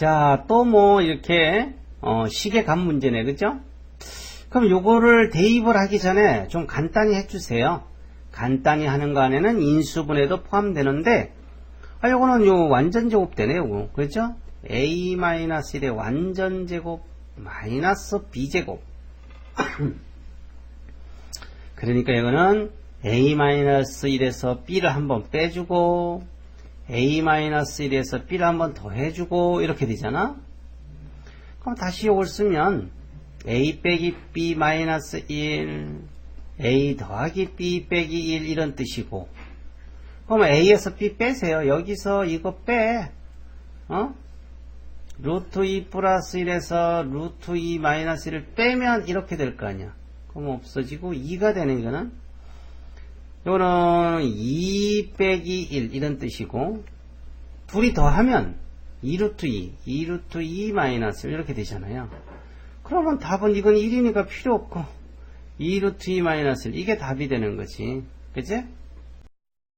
자, 또 뭐 이렇게 어, 시계값 문제네, 그죠? 그럼 요거를 대입을 하기 전에 좀 간단히 해주세요. 간단히 하는 거 안에는 인수분해도 포함되는데, 아, 요거는 요 완전 제곱되네, 요거. 그죠? a-1의 완전 제곱 마이너스 b제곱. 그러니까 이거는 a-1에서 b를 한번 빼주고, a-1에서 b를 한번 더 해주고, 이렇게 되잖아? 그럼 다시 이걸 쓰면, a 빼기 b 마이너스 1, a 더하기 b 빼기 1 이런 뜻이고, 그럼 a에서 b 빼세요. 여기서 이거 빼. 어? 루트 2 플러스 1에서 루트 2 마이너스 1을 빼면 이렇게 될 거 아니야. 그럼 없어지고 2가 되는 거는 이거는 2 빼기 1 이런 뜻이고 둘이 더하면 2루트 2, 2루트 2 마이너스 1 이렇게 되잖아요. 그러면 답은 이건 1이니까 필요 없고 2루트 2 마이너스 1 이게 답이 되는 거지. 그치?